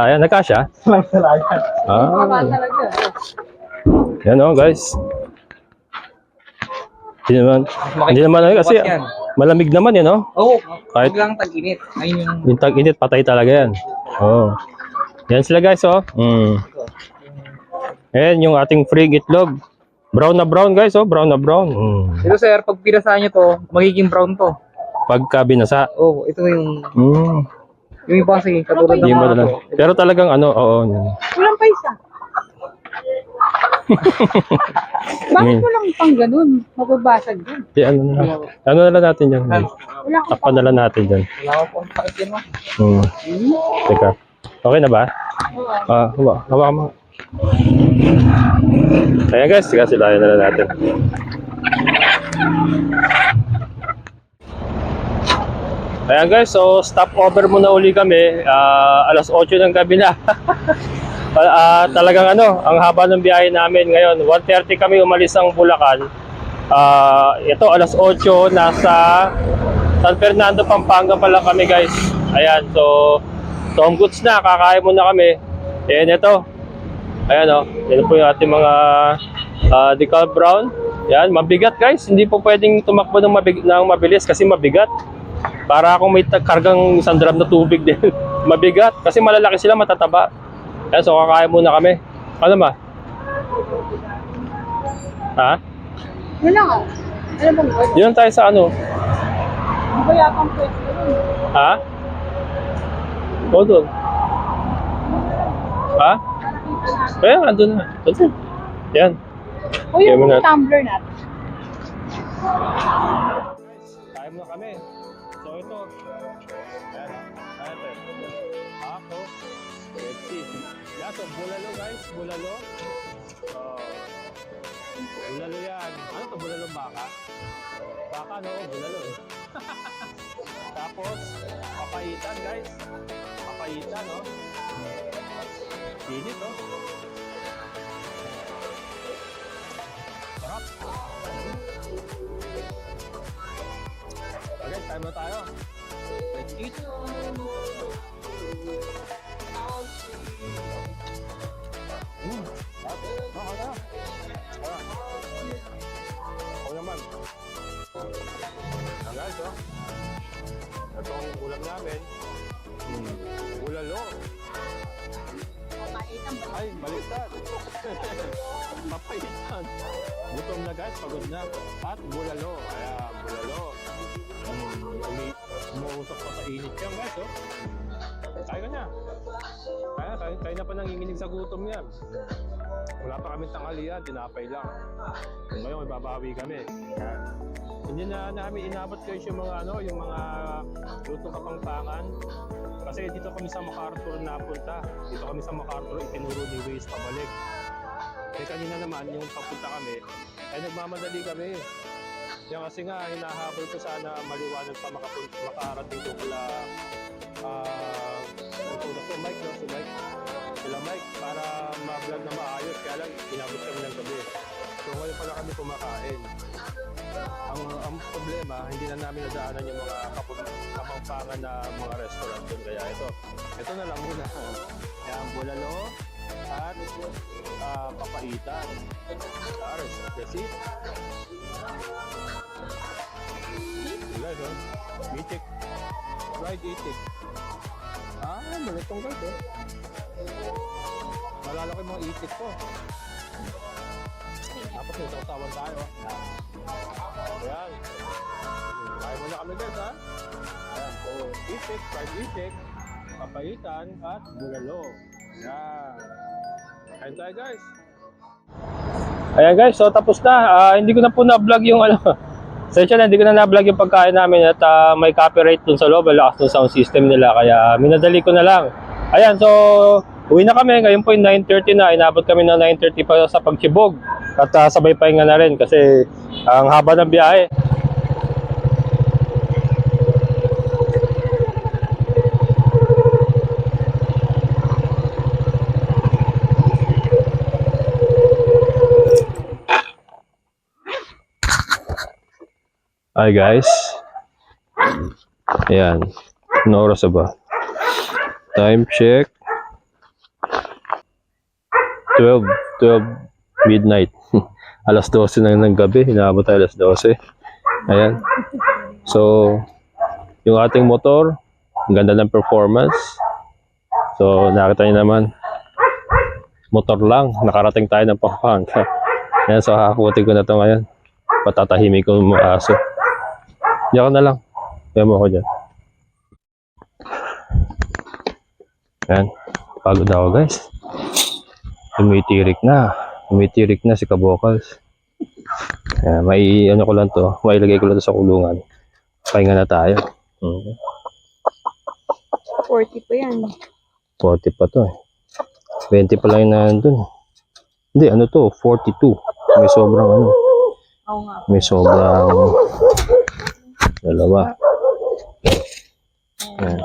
Ayan, nagkasya. Lang talaga. Ah, yan o guys. Hindi naman, hindi naman ano, kasi yan. malamig naman yan, no? Oo, oh, Kahit- biglang tag-init. Ayun yung... Yung tag-init, patay talaga yan. Oo. Yan sila guys, oh. Mm. Ayan, yung ating free itlog. Brown na brown guys, oh. Brown na brown. Mm. Ito sir, pag pinasahan nyo to, magiging brown to. Pagka binasa. Oo, oh, ito yung... Mm. Yung iba kasi, katulad ng Hindi mo mga dala. to. Pero talagang ano, oo. Yan. Walang pa isa. Bakit Mm. walang pang ganun? Mababasag dun. Di, ano na lang. Ano na lang natin dyan. Wala Takpan na lang natin dyan. Wala ko pong mo. Hmm. Teka. Okay na ba? Ah, hawa, hawa ka mga. Ayan guys, sige sila na lang natin. Ayan guys, so stop over muna uli kami. Ah, alas 8 ng gabi na. Ah, talagang ano, ang haba ng biyahe namin ngayon. 1.30 kami umalis ng Bulacan. Ah, ito alas 8 nasa San Fernando, Pampanga pa lang kami guys. Ayan, so Tom Goods na, kakain muna kami. Ayan ito. Ayan o, oh, yan po yung ating mga ah, decal brown. Yan, mabigat guys. Hindi po pwedeng tumakbo ng, mabig- ng mabilis kasi mabigat. Para akong may kargang isang drum na tubig din. mabigat kasi malalaki sila, matataba. Ayan, so kakain muna kami. Ano ba? Ha? Wala ka. Ano bang wala? Yun tayo sa ano? Ano ba yatang pwesto dun? Ha? O doon. Ha? Eh, andun na. Andun. Yan. O yung tumbler natin. Kain na kami. So bulalo guys. Bulalo. Oh. Bulalo yan. Ano to? Bulalo baka? Baka no? Bulalo eh. Tapos, papaitan guys. Papaitan no? Init oh. Sarap. Okay, time na tayo. Let's eat. Namin. Mm. Ulalo. Ay, baliktad. Papaitan. Gutom na guys, pagod na. At bulalo. Ayan, bulalo. Mm, umi umuusok pa sa init yan guys, oh. Kaya ka na. Kaya, kaya, kaya na pa nanginginig sa gutom yan. Wala pa kami tanghalian, tinapay lang. Ngayon, may babawi kami. Kaya, hindi na namin inabot guys yung mga ano, yung mga luto kapangpangan. Kasi dito kami sa MacArthur napunta. Dito kami sa MacArthur, itinuro ni Waze pabalik. Eh kanina naman, yung papunta kami, ay nagmamadali kami. Yan kasi nga, hinahabol ko sana maliwanag pa makapun- makarating ko kula ah uh, si Mike, no? Si Mike. Sila Mike, para ma-vlog na maayos. Kaya lang, inabot kami ng gabi. So ngayon pala kami kumakain. Ang, ang problema, hindi na namin nadaanan yung mga kapampangan na mga restaurant doon. Kaya ito, ito na lang muna. Ang bulalo at ah, papaitan. Stars, that's it. Guys, oh. Itik. Fried itik. Ah, malutong guys, oh. Malalaki mga itik ko. Tapos may sausawan tayo. Ayan. Kaya muna kami guys, ha? Ayan, so, itik, fried itik, papaitan, at bulalo. Ayan. Kain tayo guys. Ayan guys, so tapos na. Ah, hindi ko na po na-vlog yung ano. Sensya na, hindi ko na na-vlog yung pagkain namin at ah, may copyright dun sa loob, lakas ng sound system nila. Kaya minadali ko na lang. Ayan, so uwi na kami. Ngayon po yung 9.30 na. Inabot kami ng 9.30 pa sa pagkibog. At ah, sabay pahinga na rin kasi ang haba ng biyahe. Hi guys. Ayan. Ano oras ba? Time check. 12, 12 midnight. alas 12 na ng gabi, inaabot tayo alas 12. Ayan. So, yung ating motor, ang ganda ng performance. So, nakita niyo naman, motor lang, nakarating tayo ng Pampanga. Ayan, so kakakutin ko na to ngayon. Patatahimik ko mga aso. Diyan ka na lang. Kaya mo ako dyan. Ayan, pagod ako guys. Tumitirik na. Tumitirik na si Kabokals. Ayan, may ano ko lang to, may ilagay ko lang to sa kulungan. Pahinga na tayo. Hmm. 40 pa yan. 40 pa to eh. 20 pa lang yung nandun. Hindi, ano to, 42. May sobrang ano, may sobrang dalawa. Ayan.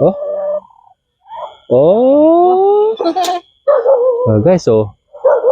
Oh? Oh! Ah, guys, oh.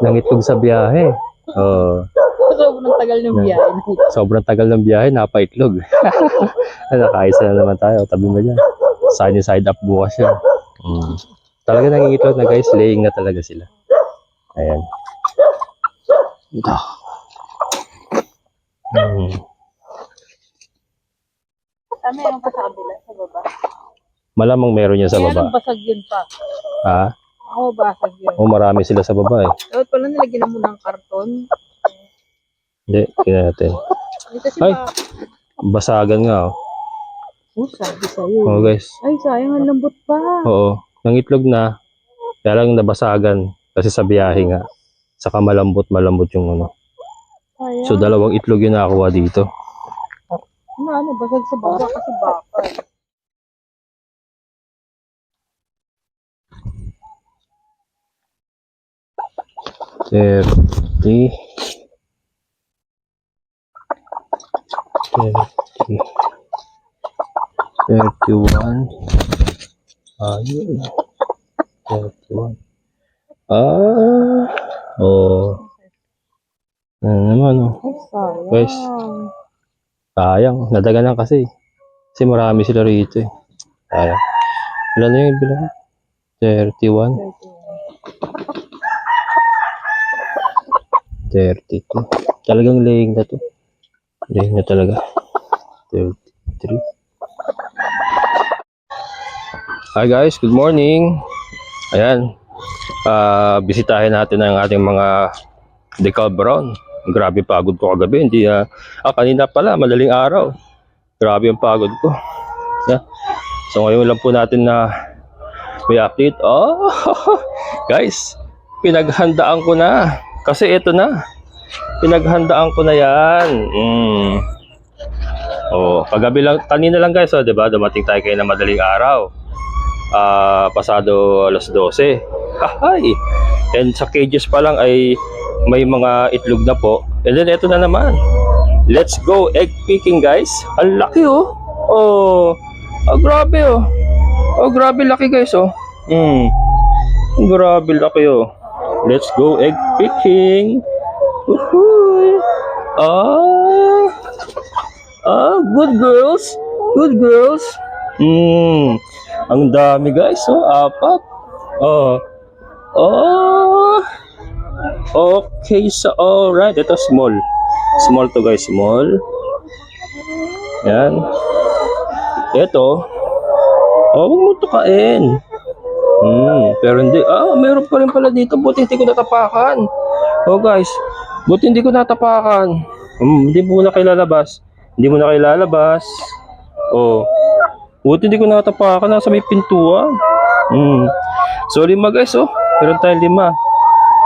Nangitlog sa biyahe. Oh, Sobrang tagal ng biyahe. sobrang tagal ng biyahe, napaitlog. Nakaisa na naman tayo, tabi mo dyan. Side and side up bukas yan. Mm. Talaga nangingitlog na guys, laying na talaga sila. Ayan. Ito. Mm. Ah, meron pa sa kabila, sa baba. Malamang meron yan sa baba. basag yun pa. Ha? Ako basag yun. O marami sila sa baba eh. Dapat pala nilagyan mo ng karton. Hindi, tingnan natin. Ay. Ba. Basagan nga oh. Oh, sabi sa'yo. Oo guys. Ay, sayang ang lambot pa. Oo. Nangitlog na. Kaya lang nabasagan. Kasi sa biyahe nga. Saka malambot, malambot yung ano. Sayang. So dalawang itlog yung nakakuha dito. Ano, ano, basag sa baba kasi bakal. Thirty. Thirty. Thirty-one. Ayun. Thirty-one. Ah. Oh. Ano naman oh. Guys. Sayang. Nadaganan kasi. Kasi marami sila rito eh. Sayang. Ilan na yung bilang? 31. 32. Talagang laying na to. Laying na talaga. 33. Hi guys, good morning. Ayan. Ah, bisitahin natin ang ating mga decal brown. Grabe pagod ko kagabi. Hindi, ah, ah, kanina pala, madaling araw. Grabe ang pagod ko. Yeah. So ngayon lang po natin na may update. Oh, guys, pinaghandaan ko na. Kasi ito na. Pinaghandaan ko na yan. Mm. Oh, kagabi lang, kanina lang guys, oh, 'di ba? Dumating tayo kayo na madaling araw. Ah, pasado alas 12. Ahay. And sa cages pa lang ay may mga itlog na po. And then ito na naman. Let's go egg picking guys. Ang laki oh. Oh. Ah, grabe oh. Oh, grabe laki guys oh. Mm. Grabe laki oh. Let's go egg picking. Woohoo! Ah. Ah, good girls. Good girls. Hmm. Ang dami guys. Oh, apat. Oh. Oh. Okay, so alright. Ito small. Small to guys, small. Yan. Ito. Oh, huwag mo tukain. Hmm, pero hindi. Ah, meron pa rin pala dito. Buti hindi ko natapakan. Oh guys, buti hindi ko natapakan. Hmm, hindi mo na kayo lalabas. Hindi mo na kayo lalabas. Oh. Buti hindi ko natapakan. Nasa may pintuan. Hmm. So, lima guys, oh. Meron tayong lima.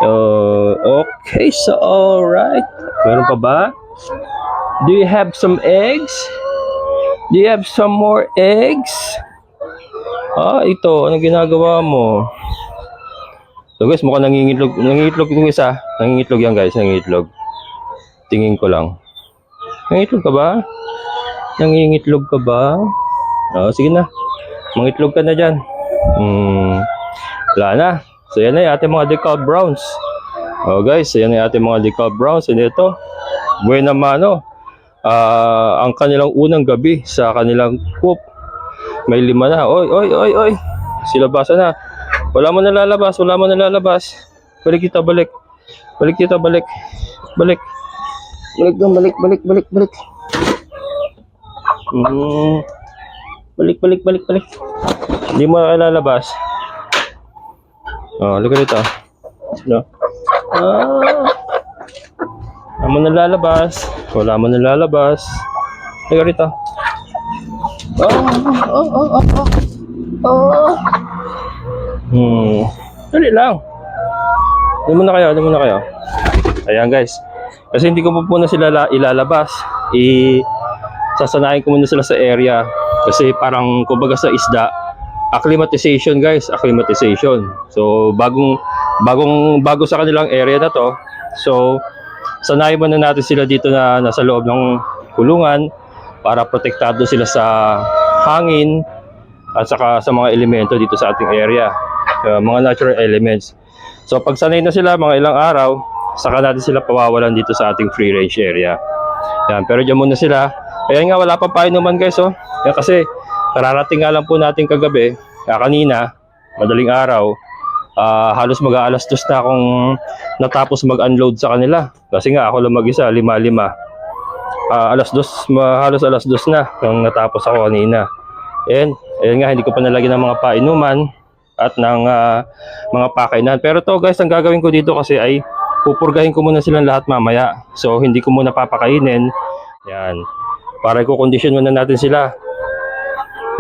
Uh, okay, so alright. Meron pa ba? Do you have some eggs? Do you have some more eggs? Ah, ito. Anong ginagawa mo? So guys, mukhang nangingitlog. Nangingitlog yung isa. Nangingitlog yan guys, nangingitlog. Tingin ko lang. Nangingitlog ka ba? Nangingitlog ka ba? Oh, sige na. Mangitlog ka na dyan. Hmm. Wala na. So yan na yung ating mga decal browns. Oh guys, so yan na yung ating mga decal browns. And ito, buena mano. Ah, ang kanilang unang gabi sa kanilang coop. May lima na. Oy, oy, oy, oy. Sila basa na. Wala mo nalalabas, wala mo nalalabas. Balik dito, balik. Balik dito, balik. Balik. Balik doon, balik, balik, balik, balik. Mm. Balik, balik, balik, balik. Hindi mo na lalabas. Oh, halika dito. No. Ah. Wala mo nalalabas. Wala mo nalalabas. Halika rito. Oh, oh, oh, oh, oh. Oh. Hmm. Dali lang. Doon muna kayo, doon muna kayo. Ayan guys. Kasi hindi ko pa po na sila la- ilalabas. I sasanayin ko muna sila sa area. Kasi parang kumbaga sa isda, acclimatization guys, acclimatization. So bagong bagong bago sa kanilang area na to. So sanayin muna natin sila dito na nasa loob ng kulungan para protektado sila sa hangin at saka sa mga elemento dito sa ating area, uh, mga natural elements. So pag sanay na sila mga ilang araw, saka natin sila pawawalan dito sa ating free range area. Yan, pero diyan muna sila. Ayan nga, wala pa painuman guys, oh. Yan kasi, kararating nga lang po natin kagabi, ah, kanina, madaling araw, ah, halos mag-aalas dos na akong natapos mag-unload sa kanila. Kasi nga, ako lang mag-isa, lima-lima. Ah, alas dos, halos alas dos na nung natapos ako kanina. And, ayun nga, hindi ko pa nalagyan ng mga painuman at ng ah, mga pakainan. Pero to guys, ang gagawin ko dito kasi ay pupurgahin ko muna silang lahat mamaya. So, hindi ko muna papakainin. Yan. Para i-condition muna natin sila.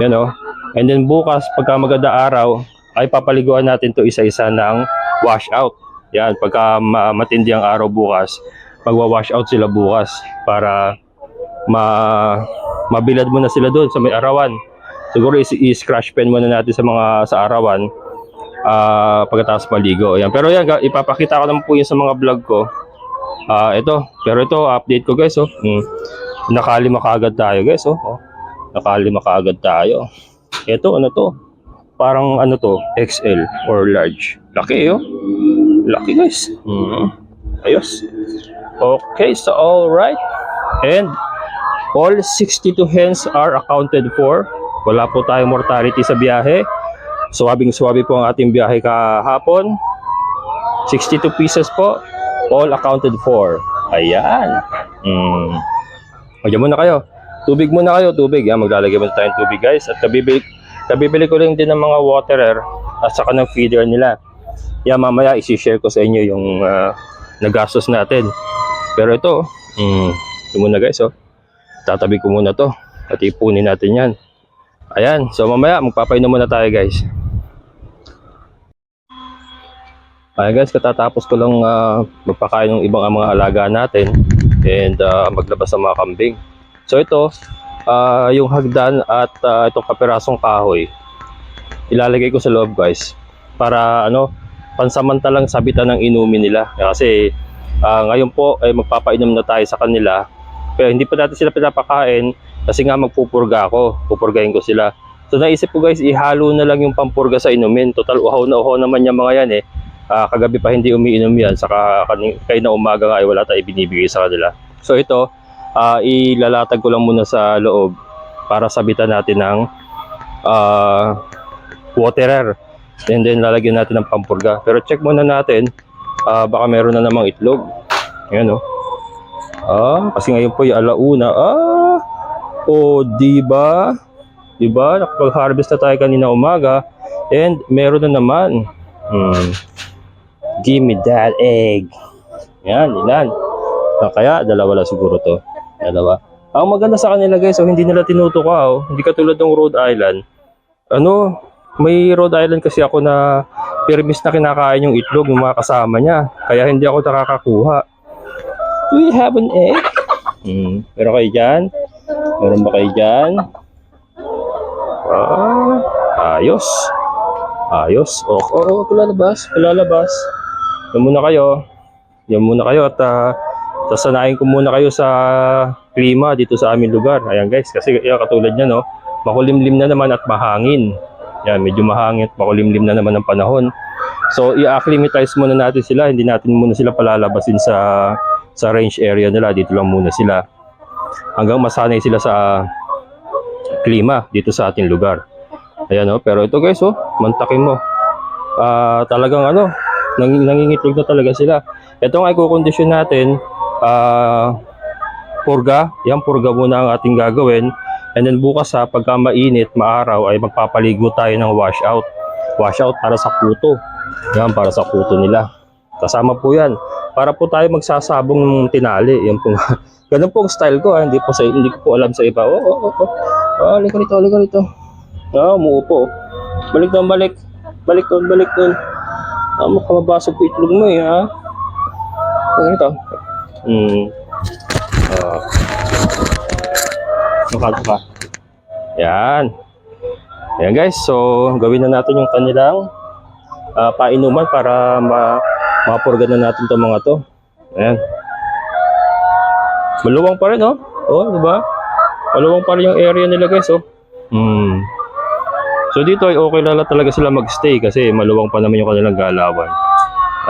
Yan o. And then bukas, pagka maganda araw, ay papaliguan natin to isa-isa ng wash out. Yan, pagka ma- matindi ang araw bukas, magwa-wash out sila bukas para ma mabilad muna sila doon sa may arawan. Siguro is, i-scratch pen muna natin sa mga sa arawan ah pagkatapos maligo. Ayan. Pero yan, ipapakita ko naman po yun sa mga vlog ko. Ah, ito. Pero ito, update ko guys, oh. Mm. Nakalima kaagad tayo, guys, oh. oh. Nakalima kaagad tayo. Ito, ano to? Parang ano to, XL or large. Laki, oh. Laki, guys. Mm. Ayos. Okay, so all right. And all 62 hens are accounted for. Wala po tayong mortality sa biyahe. Suwabing suwabe po ang ating biyahe kahapon. 62 pieces po. All accounted for. Ayan. Mm. Magyan muna kayo. Tubig muna kayo, tubig. Yan, maglalagay muna tayong tubig guys. At kabibili, kabibili ko rin din ng mga waterer at saka ng feeder nila. Yan, mamaya isi-share ko sa inyo yung ah, nagastos natin. Pero ito, mm, ito muna guys, oh. Tatabi ko muna to at ipunin natin yan. Ayan, so mamaya magpapainom muna tayo guys. Ayan guys, katatapos ko lang ah, magpakain ng ibang mga alaga natin and ah, maglabas ng mga kambing. So ito, ah, yung hagdan at ah, itong kapirasong kahoy, ilalagay ko sa loob guys para ano, pansamantalang sabitan ng inumin nila. Kasi ah, ngayon po ay magpapainom na tayo sa kanila. Pero hindi pa natin sila pinapakain kasi nga magpupurga ako. Pupurgahin ko sila. So naisip ko guys, ihalo na lang yung pampurga sa inumin. Total uhaw na uhaw naman yung mga yan eh. Ah, kagabi pa hindi umiinom yan. Saka kayo na umaga nga ay wala tayong binibigay sa kanila. So ito, ah, ilalatag ko lang muna sa loob para sabitan natin ng ah, waterer. And then lalagyan natin ng pampurga. Pero check muna natin, ah, baka meron na namang itlog. Ayan oh. Ah, kasi ngayon po yung alauna. Ah, o di ba? Di? Nakapag-harvest na tayo kanina umaga and meron na naman. Hmm. Give me that egg. Yan, ilan? Ah, kaya dalawa lang siguro to. Dalawa. Ang maganda sa kanila guys, oh, hindi nila tinutuka oh. Hindi katulad ng Rhode Island. Ano, may Rhode Island kasi ako na permis na kinakain yung itlog ng mga kasama niya. Kaya hindi ako nakakakuha. Do you have an egg? Hmm. Meron kayo dyan? Meron ba kayo dyan? Ah, ayos. Ayos. Oh, oh, oh lalabas. Lalabas. Yan muna kayo. Yan muna kayo at uh, sasanayin ko muna kayo sa klima dito sa aming lugar. Ayan guys, kasi yan, katulad niya no, makulimlim na naman at mahangin. Yan, medyo mahangin at makulimlim na naman ang panahon. So, i-acclimatize muna natin sila. Hindi natin muna sila palalabasin sa sa range area nila. Dito lang muna sila. Hanggang masanay sila sa klima dito sa ating lugar. Ayan oh, pero ito guys oh, mantakin mo. ah, talagang ano, nang, nangingitlog na talaga sila. Ito nga ikukondisyon natin, ah, purga. Yan, purga muna ang ating gagawin. And then bukas ha, pagka mainit, maaraw, ay magpapaligo tayo ng washout. Washout para sa kuto. Yan, para sa kuto nila. Kasama po yan. Para po tayo magsasabong ng tinali. Yan po. Ganun po ang style ko. Ha. Hindi, po sa, hindi ko po alam sa iba. Oh, oh, oh. oh. Ah, halika rito, halika rito. Ah, umuupo. Balik doon, balik. Balik doon, balik doon. Ah, makamabasag po itlog mo eh, ha? Ganito. Hmm. Ah. Nakal ka. Yan. Yan guys, so gawin na natin yung kanilang ah, painuman para ma mapurga na natin itong mga to. Ayan. Maluwang pa rin, oh. Oh, di ba? Maluwang pa rin yung area nila guys, oh. Hmm. So dito ay okay lala talaga sila magstay kasi maluwang pa naman yung kanilang galawan.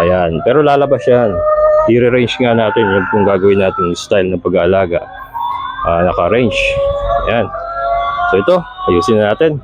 Ayan. Pero lalabas yan. I-range nga natin yung kung gagawin natin yung style ng pag-aalaga. Ah, naka-range. Ayan. So ito, ayusin na natin.